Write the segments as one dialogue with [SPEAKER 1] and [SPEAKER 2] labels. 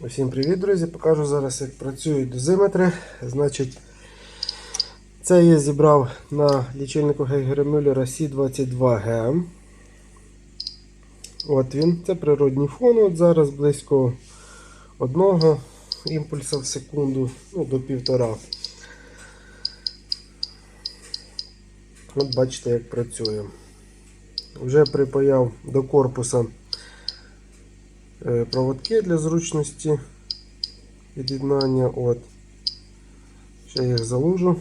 [SPEAKER 1] Усім привіт, друзі! Покажу зараз, як працюють дозиметри. Значить, це я зібрав на лічильнику Гейгера Мюллера C22G. От він. Це природній фон. От зараз близько одного імпульса в секунду, ну, до півтора. От бачите, як працює. Вже припаяв до корпуса проводки для зручності від'єднання. От. Ще їх заложу,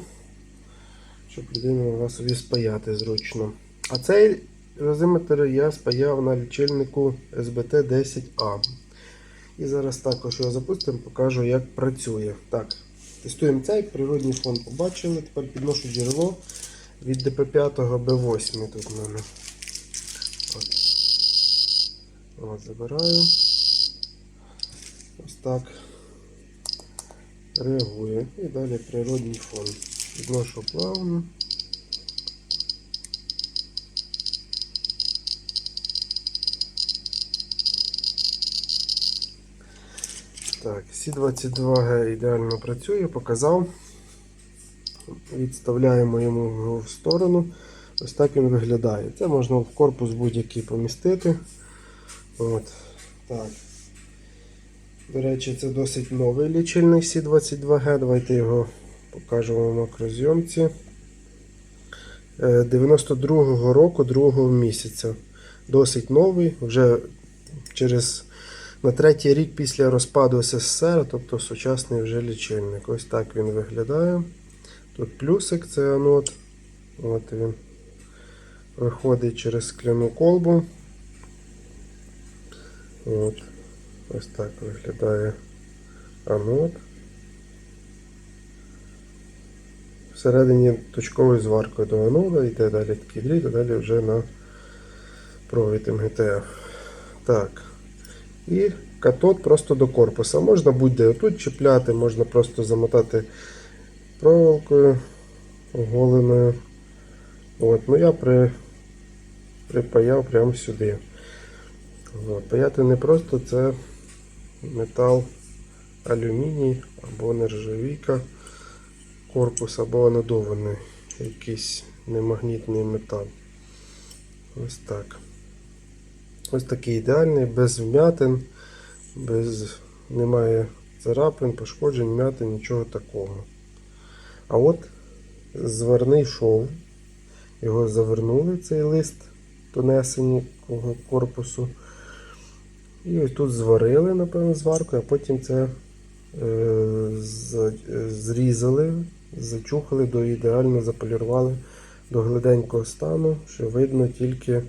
[SPEAKER 1] щоб людина могла собі спаяти зручно. А цей розиметр я спаяв на лічильнику SBT 10A. І зараз також його запустимо, покажу, як працює. Так, тестуємо цей природний фон побачили. Тепер підношу джерело від DP5 B8 тут в мене. От. От, забираю. Так. Реагує. І далі природний фон. Відношу плавно. Так, Сі-22Г ідеально працює, показав. Відставляємо йому в сторону. Ось так він виглядає. Це можна в корпус будь-який помістити. От. Так. До речі, це досить новий лічильник C22G. Давайте його покажемо в макрозйомці. Е, 92-го року, 2 місяця. Досить новий, вже через на третій рік після розпаду СССР, тобто сучасний вже лічильник. Ось так він виглядає. Тут плюсик це анод. От він виходить через скляну колбу. От. Ось так виглядає анод. Всередині точковою зваркою до анода, йде далі такий дріт, а далі вже на провід МГТФ. Так. І катод просто до корпуса. Можна будь-де тут чіпляти, можна просто замотати проволокою оголеною. От, ну я при, припаяв прямо сюди. От, паяти не просто це метал алюміній або нержавійка корпус, або анодований якийсь немагнітний метал. Ось так. Ось такий ідеальний, без вмятин, без немає царапин, пошкоджень, вмятин, нічого такого. А от зварний шов. Його завернули цей лист тонесенького корпусу. І ось тут зварили, напевно, зваркою, а потім це е, зрізали, зачухали, до ідеально заполірували до гладенького стану, що видно тільки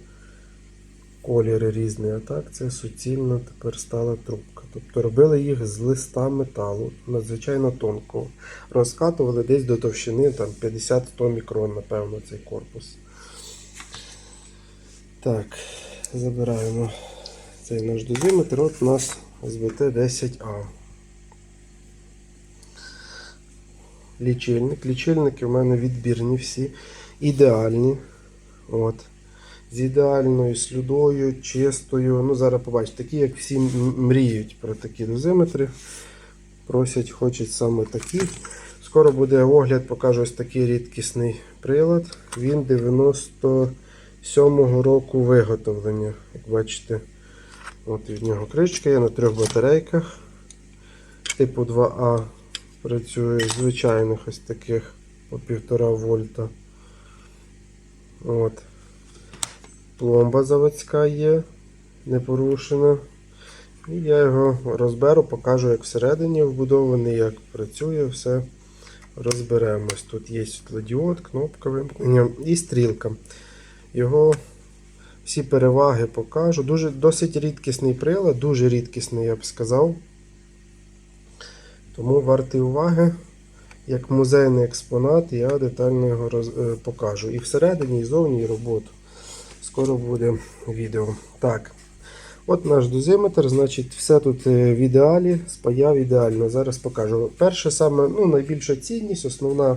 [SPEAKER 1] колір різний. А так це суцільно тепер стала трубка. Тобто робили їх з листа металу, надзвичайно тонкого. Розкатували десь до товщини там 50-100 мікрон, напевно, цей корпус. Так, забираємо цей наш дозиметр. От у нас СБТ 10А. Лічильник. Лічильники в мене відбірні всі. Ідеальні. От. З ідеальною слюдою, чистою. Ну, зараз побачите, такі, як всі мріють про такі дозиметри. Просять, хочуть саме такі. Скоро буде огляд, покажу ось такий рідкісний прилад. Він 97-го року виготовлення. Як бачите, от від нього кришка є на трьох батарейках. Типу 2А працює звичайних ось таких по 1,5 вольта. От. Пломба заводська є, не порушена. І я його розберу, покажу, як всередині вбудований, як працює, все розберемось. Тут є світлодіод, кнопка вимкнення і стрілка. Його всі переваги покажу. Дуже, досить рідкісний прилад, дуже рідкісний, я б сказав. Тому вартий уваги. Як музейний експонат, я детально його роз, е, покажу. І всередині, і зовні, і роботу. Скоро буде відео. Так. От наш дозиметр, значить, все тут е, в ідеалі, спаяв ідеально. Зараз покажу. Перше, саме, ну, найбільша цінність, основна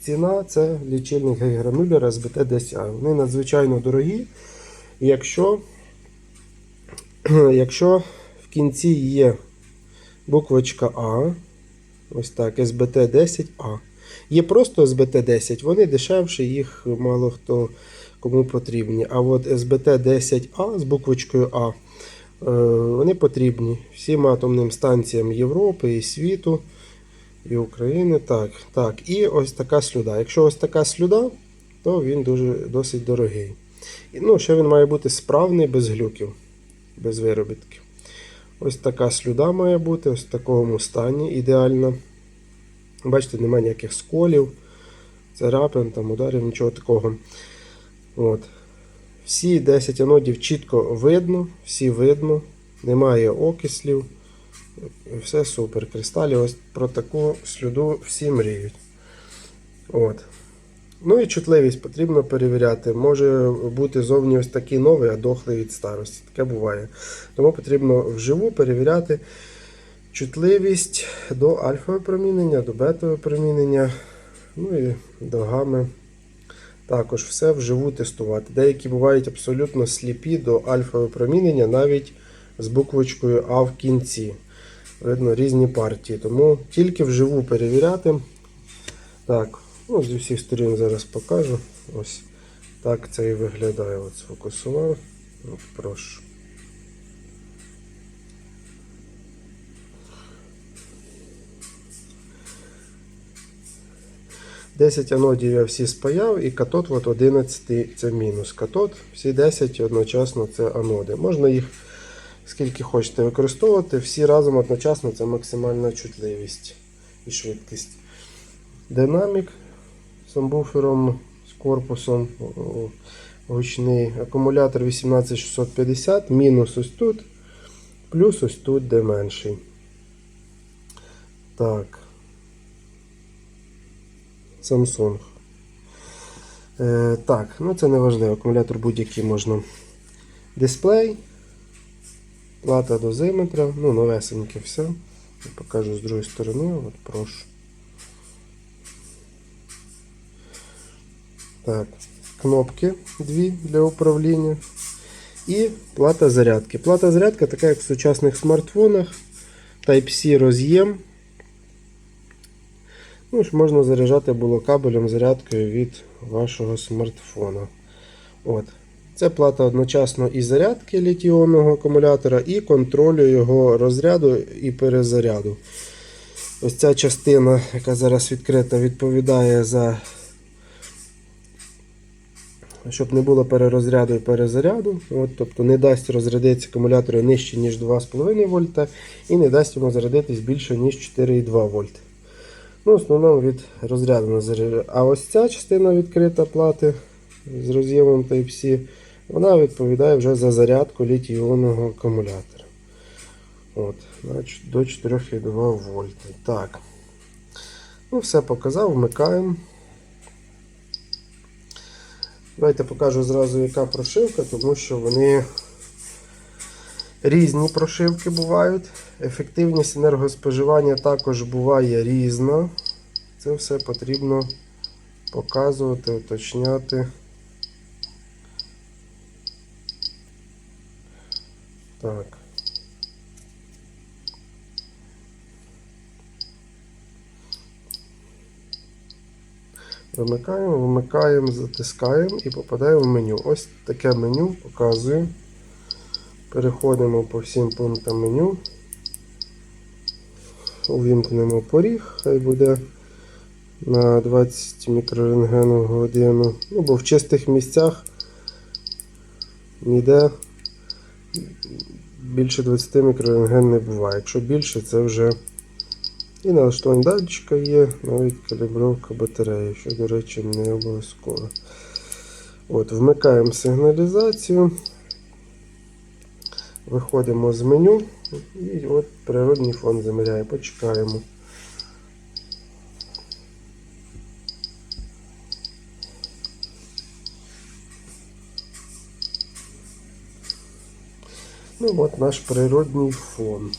[SPEAKER 1] ціна це лічильник Гейгера Мюллера SBT 10A. Вони надзвичайно дорогі. Якщо, якщо в кінці є буквочка А. Ось так, СБТ-10А. Є просто СБТ-10, вони дешевші, їх мало хто кому потрібні. А от СБТ-10А з буквочкою А, е, вони потрібні всім атомним станціям Європи і світу, і України. Так, так. І ось така слюда. Якщо ось така слюда, то він дуже досить дорогий. І, ну, ще він має бути справний, без глюків, без виробітків. Ось така слюда має бути, ось в такому стані ідеально. Бачите, немає ніяких сколів, царапин, там, ударів, нічого такого. От. Всі 10 анодів чітко видно, всі видно, немає окислів. Все супер. Кристалі ось про таку слюду всі мріють. От. Ну і чутливість потрібно перевіряти. Може бути зовні ось такий новий, а дохлий від старості. Таке буває. Тому потрібно вживу перевіряти чутливість до альфа-випромінення, до бета-випромінення, ну і до гами. Також все вживу тестувати. Деякі бувають абсолютно сліпі до альфа-випромінення, навіть з буквочкою А в кінці. Видно різні партії. Тому тільки вживу перевіряти. Так, ну, з усіх сторін зараз покажу. Ось так це і виглядає. От сфокусував. От, прошу. Десять анодів я всі спаяв, і катод от 11 це мінус. Катод, всі 10 одночасно це аноди. Можна їх скільки хочете використовувати, всі разом одночасно це максимальна чутливість і швидкість. Динамік з амбуфером, з корпусом гучний. Акумулятор 18650, мінус ось тут, плюс ось тут, де менший. Так. Samsung. Е, так, ну це не важливо. Акумулятор будь-який можна. Дисплей. Плата дозиметра, ну, новесеньке все. Я покажу з другої сторони, от прошу. Так, кнопки дві для управління. І плата зарядки. Плата зарядки така, як в сучасних смартфонах. Type-C роз'єм. Ну, ж можна заряджати було кабелем зарядкою від вашого смартфона. От. Це плата одночасно і зарядки літіонного акумулятора, і контролю його розряду і перезаряду. Ось ця частина, яка зараз відкрита, відповідає за, щоб не було перерозряду і перезаряду. От, тобто не дасть розрядитися акумулятори нижче, ніж 2,5 вольта, і не дасть йому зарядитись більше, ніж 4,2 вольта. Ну, в основному від розряду на заряд. А ось ця частина відкрита плати з роз'ємом Type-C, вона відповідає вже за зарядку літій-іонного акумулятора. От, До 4,2 вольта. Так. Ну, все показав, вмикаємо. Давайте покажу зразу, яка прошивка, тому що вони різні прошивки бувають. Ефективність енергоспоживання також буває різна. Це все потрібно показувати, уточняти. Так. Вимикаємо, вимикаємо, затискаємо і попадаємо в меню. Ось таке меню показую. Переходимо по всім пунктам меню. Увімкнемо поріг, хай буде на 20 мікрорентген в годину. Ну, бо в чистих місцях ніде більше 20 мікрорентген не буває. Якщо більше, це вже і налаштування датчика є, навіть калібровка батареї, що, до речі, не обов'язково. От, Вмикаємо сигналізацію. Виходимо з меню і от природний фон заміряє. Почекаємо. Ну от наш природний фон.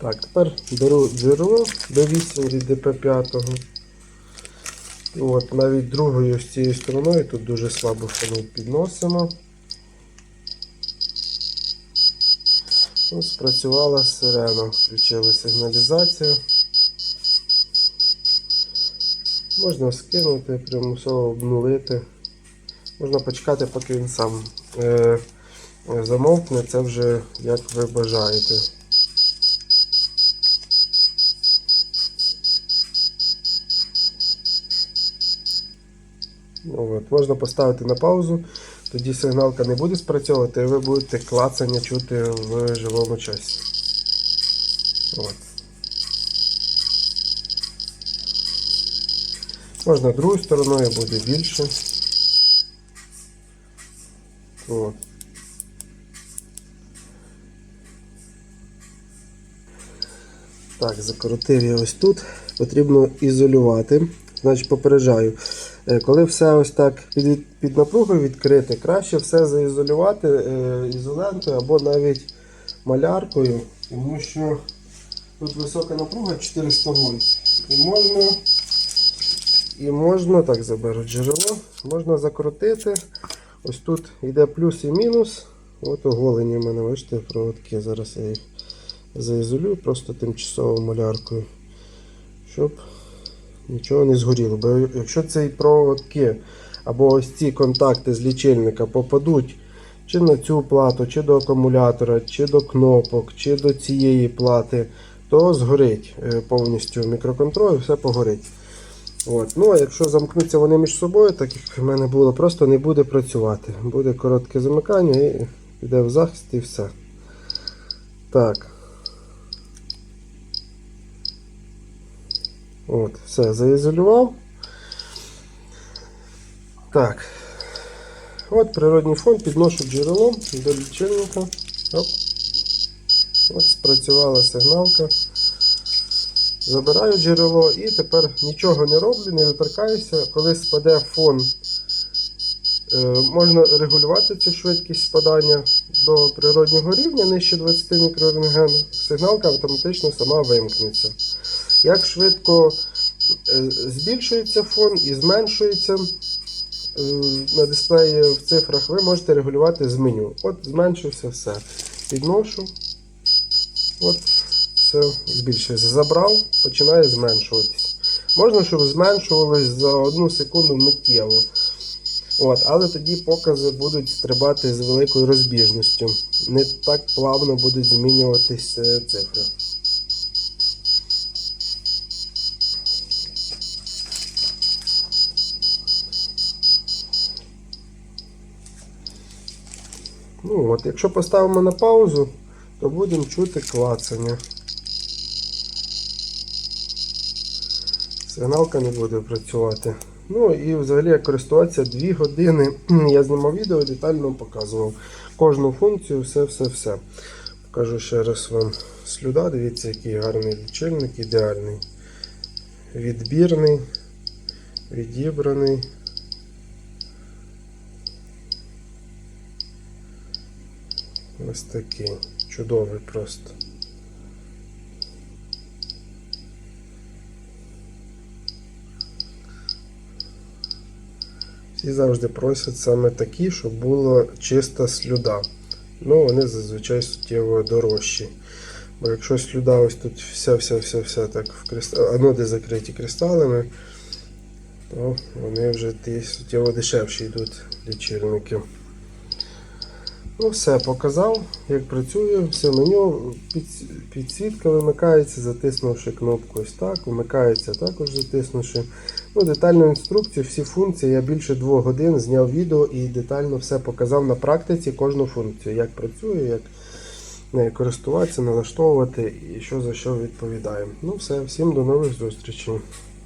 [SPEAKER 1] Так, тепер беру джерело B8 від DP5. От, навіть другою з цією стороною тут дуже слабо що ми підносимо. Ну, спрацювала сирена, включили сигналізацію. Можна скинути, примусово обнулити. Можна почекати, поки він сам е, замовкне, це вже як ви бажаєте. От, можна поставити на паузу, тоді сигналка не буде спрацьовувати, і ви будете клацання чути в живому часі. От. Можна другою стороною буде більше. От. Так, закоротив я ось тут. Потрібно ізолювати. Значить, попереджаю. Е, Коли все ось так під, під напругою відкрите, краще все заізолювати е, ізолентою або навіть маляркою, тому що тут висока напруга 400 вольт. І можна, і можна, так заберу джерело, можна закрутити. Ось тут йде плюс і мінус. От оголені в мене, бачите, проводки. Зараз я їх заізолюю просто тимчасово маляркою, щоб нічого не згоріло. Бо якщо ці проводки або ось ці контакти з лічильника попадуть чи на цю плату, чи до акумулятора, чи до кнопок, чи до цієї плати, то згорить е, повністю мікроконтроль, все погорить. От. Ну, а якщо замкнуться вони між собою, так як в мене було, просто не буде працювати. Буде коротке замикання і піде в захист і все. Так. От, все, заізолював. Так. От природній фон, підношу джерело до лічильника. Оп. От спрацювала сигналка. Забираю джерело і тепер нічого не роблю, не доторкаюся. Коли спаде фон, е, можна регулювати цю швидкість спадання до природнього рівня нижче 20 мікрорентген. Сигналка автоматично сама вимкнеться. Як швидко е, збільшується фон і зменшується е, на дисплеї в цифрах, ви можете регулювати з меню. От зменшився все. Підношу. От, все збільшується. Забрав, починає зменшуватись. Можна, щоб зменшувалось за одну секунду миттєво. От, але тоді покази будуть стрибати з великою розбіжністю. Не так плавно будуть змінюватись е, цифри. Ну от, якщо поставимо на паузу, то будемо чути клацання. Сигналка не буде працювати. Ну і взагалі як користуватися 2 години. Я знімав відео детально показував кожну функцію, все-все-все. Покажу ще раз вам слюда. Дивіться, який гарний лічильник, ідеальний. Відбірний, відібраний. Ось такий. Чудовий просто. Всі завжди просять саме такі, щоб була чиста слюда. Ну, вони зазвичай суттєво дорожчі. Бо якщо слюда ось тут вся-вся-вся-вся так в кристал... аноди закриті кристалами, то вони вже ті суттєво дешевші йдуть лічильники. Ну, все, показав, як працює, все меню, під- підсвітка вимикається, затиснувши кнопку ось так, вмикається також затиснувши. Ну, детальну інструкцію, всі функції. Я більше двох годин зняв відео і детально все показав на практиці кожну функцію, як працює, як нею користуватися, налаштовувати і що за що відповідає. Ну все, всім до нових зустрічей.